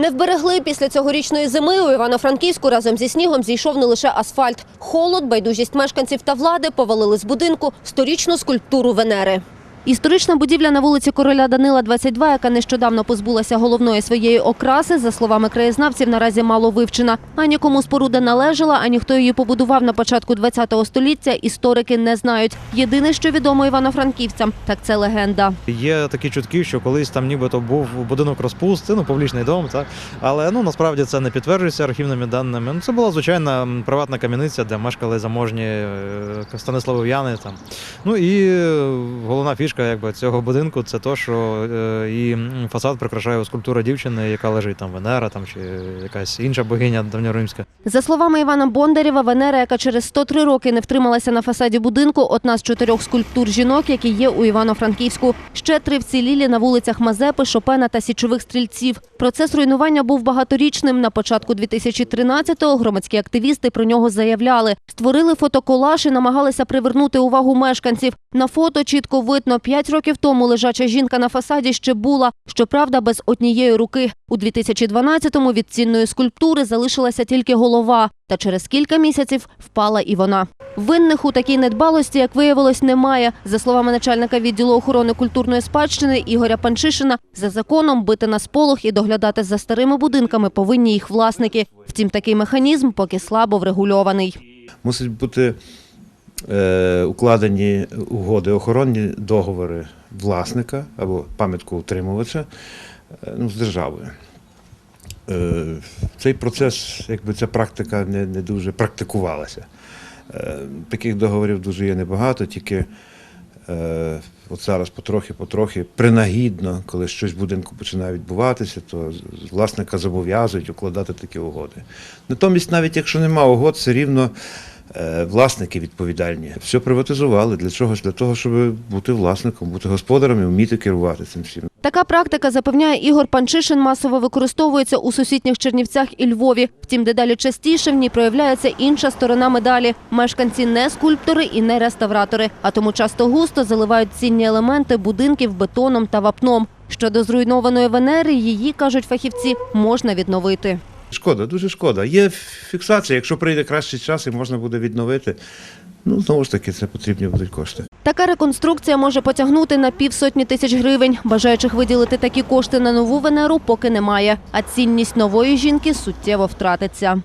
Не вберегли після цьогорічної зими у Івано-Франківську разом зі снігом зійшов не лише асфальт. Холод, байдужість мешканців та влади повалили з будинку сторічну скульптуру Венери. Історична будівля на вулиці Короля Данила, 22, яка нещодавно позбулася головної своєї окраси, за словами краєзнавців, наразі мало вивчена. Ані кому споруда належала, ані хто її побудував на початку ХХ століття, історики не знають. Єдине, що відомо івано-франківцям, так це легенда. Є такі чутки, що колись там нібито був будинок розпусти, ну публічний дом, так але ну насправді це не підтверджується архівними даними. Ну це була звичайна приватна кам'яниця, де мешкали заможні е, станиславів'яни. Там ну і е, головна фішка якби цього будинку це то, що е, і фасад прикрашає скульптура дівчини, яка лежить там Венера, там чи якась інша богиня давньоримська. За словами Івана Бондарєва, Венера, яка через 103 роки не втрималася на фасаді будинку, одна з чотирьох скульптур жінок, які є у Івано-Франківську. Ще три вцілілі на вулицях Мазепи, Шопена та Січових стрільців. Процес руйнування був багаторічним. На початку 2013-го громадські активісти про нього заявляли. Створили фотоколаж і намагалися привернути увагу мешканців. На фото чітко видно, п'ять років тому лежача жінка на фасаді ще була, щоправда, без однієї руки. У 2012-му від цінної скульптури залишилася тільки голова. Та через кілька місяців впала і вона. Винних у такій недбалості, як виявилось, немає. За словами начальника відділу охорони культурної спадщини Ігоря Панчишина, за законом бити на сполох і доглядати за старими будинками повинні їх власники. Втім, такий механізм поки слабо врегульований. Мусять бути укладені угоди, охоронні договори власника або пам'ятку утримувача е, ну, з державою. Е, цей процес, якби ця практика не, не дуже практикувалася. Е, таких договорів дуже є небагато, тільки е, от зараз потрохи-потрохи, принагідно, коли щось в будинку починає відбуватися, то власника зобов'язують укладати такі угоди. Натомість, навіть якщо нема угод, все рівно е, власники відповідальні. Все приватизували. Для чого ж? Для того, щоб бути власником, бути господарем і вміти керувати цим всім. Така практика, запевняє Ігор Панчишин, масово використовується у сусідніх Чернівцях і Львові. Втім, дедалі частіше в ній проявляється інша сторона медалі. Мешканці не скульптори і не реставратори, а тому часто густо заливають цінні елементи будинків бетоном та вапном. Щодо зруйнованої Венери, її, кажуть фахівці, можна відновити. Шкода, дуже шкода. Є фіксація, якщо прийде кращий час і можна буде відновити. Ну, знову ж таки, це потрібні будуть кошти. Така реконструкція може потягнути на півсотні тисяч гривень. Бажаючих виділити такі кошти на нову Венеру поки немає. А цінність нової жінки суттєво втратиться.